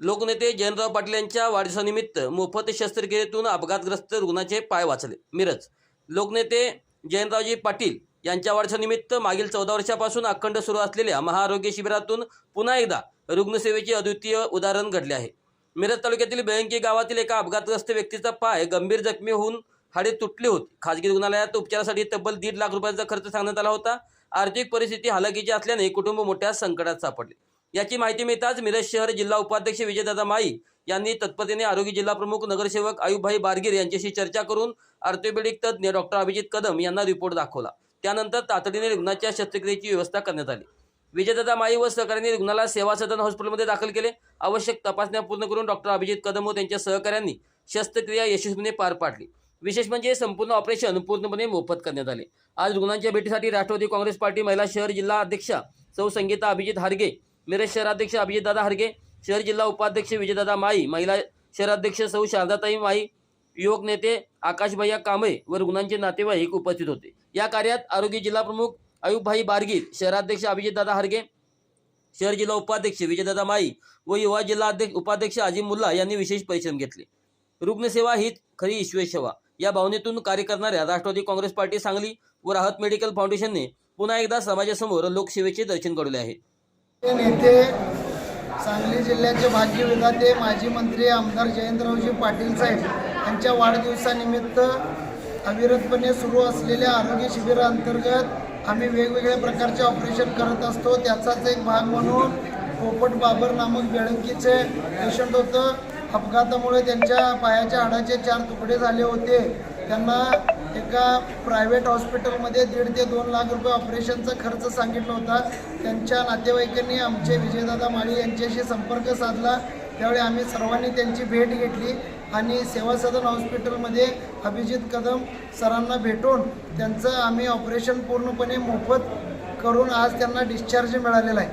लोकनेते जयंतराव पाटील यांच्या वाढदिवसानिमित्त मोफत शस्त्रक्रियेतून अपघातग्रस्त रुग्णाचे पाय वाचले. मिरज लोकनेते जयंतरावजी पाटील यांच्या वाढदिवसानिमित्त मागील चौदा वर्षापासून अखंड सुरू असलेल्या महाआरोग्य शिबिरातून पुन्हा एकदा रुग्णसेवेचे अद्वितीय उदाहरण घडले आहे. मिरज तालुक्यातील बेळंकी गावातील एका अपघातग्रस्त व्यक्तीचा पाय गंभीर जखमी होऊन हाडे तुटली होती. खाजगी रुग्णालयात उपचारासाठी तब्बल दीड लाख रुपयांचा खर्च सांगण्यात आला होता. आर्थिक परिस्थिती हलाखीची असल्याने कुटुंब मोठ्या संकटात सापडले. याची माहिती मिळताच मिरज शहर जिल्हा उपाध्यक्ष विजयदादा माई यांनी तत्परतेने आरोग्य जिल्हा प्रमुख नगरसेवक आयुभाई बारगीर यांच्याशी चर्चा करून ऑर्थोपेडिक तज्ज्ञ डॉक्टर अभिजित कदम यांना रिपोर्ट दाखवला. त्यानंतर तातडीने रुग्णाच्या शस्त्रक्रियेची व्यवस्था करण्यात आली. विजयदादा माई व सहकाऱ्यांनी रुग्णाला सेवा सदन हॉस्पिटलमध्ये दाखल केले. आवश्यक तपासण्या पूर्ण करून डॉक्टर अभिजित कदम व त्यांच्या सहकाऱ्यांनी शस्त्रक्रिया यशस्वीने पार पाडली. विशेष म्हणजे संपूर्ण ऑपरेशन पूर्णपणे मोफत करण्यात आले. आज रुग्णांच्या भेटीसाठी राष्ट्रवादी काँग्रेस पार्टी महिला शहर जिल्हा अध्यक्षा सौ संगीता अभिजित हारगे मिरज शहराध्यक्ष अभिजितदादा हरगे शहर जिल्हा उपाध्यक्ष विजयदादा माई महिला शहराध्यक्ष सौ शारदाताई माई युवक नेते आकाश भैया कांबळे व रुग्णांचे नातेवाईक उपस्थित होते. या कार्यात आरोग्य जिल्हा प्रमुख आयुबभाई बारगीर शहराध्यक्ष अभिजितदादा हरगे शहर जिल्हा उपाध्यक्ष विजयदादा माई व युवा जिल्हा अध्यक्ष उपाध्यक्ष अजिम मुल्ला यांनी विशेष परिश्रम घेतले. रुग्णसेवा हीच खरी ईश्वर सेवा. या भावनेतून कार्य करणाऱ्या राष्ट्रवादी काँग्रेस पार्टी सांगली व राहत मेडिकल फाउंडेशनने पुन्हा एकदा समाजासमोर लोकसेवेचे दर्शन घडवले आहे. नेते सांगली जिल्ह्याचे भाग्य विधाते माजी मंत्री आमदार जयंतरावजी पाटील साहेब यांच्या वाढदिवसानिमित्त अविरतपणे सुरू असलेल्या आरोग्य शिबिराअंतर्गत आम्ही वेगवेगळ्या प्रकारचे ऑपरेशन करत असतो. त्याचाच एक भाग म्हणून पोपट बाबर नामक बेळंकीचे पेशंट होतं. अपघातामुळे त्यांच्या पायाच्या हाडाचे चार तुकडे झाले होते. त्यांना एका प्रायव्हेट हॉस्पिटलमध्ये दीड ते दोन लाख रुपये ऑपरेशनचा खर्च सांगितला होता. त्यांच्या नातेवाईकांनी आमचे विजयदादा माळी यांच्याशी संपर्क साधला. त्यावेळी आम्ही सर्वांनी त्यांची भेट घेतली आणि सेवा सदन हॉस्पिटलमध्ये अभिजित कदम सरांना भेटून त्यांचं आम्ही ऑपरेशन पूर्णपणे मोफत करून आज त्यांना डिस्चार्ज मिळालेला आहे.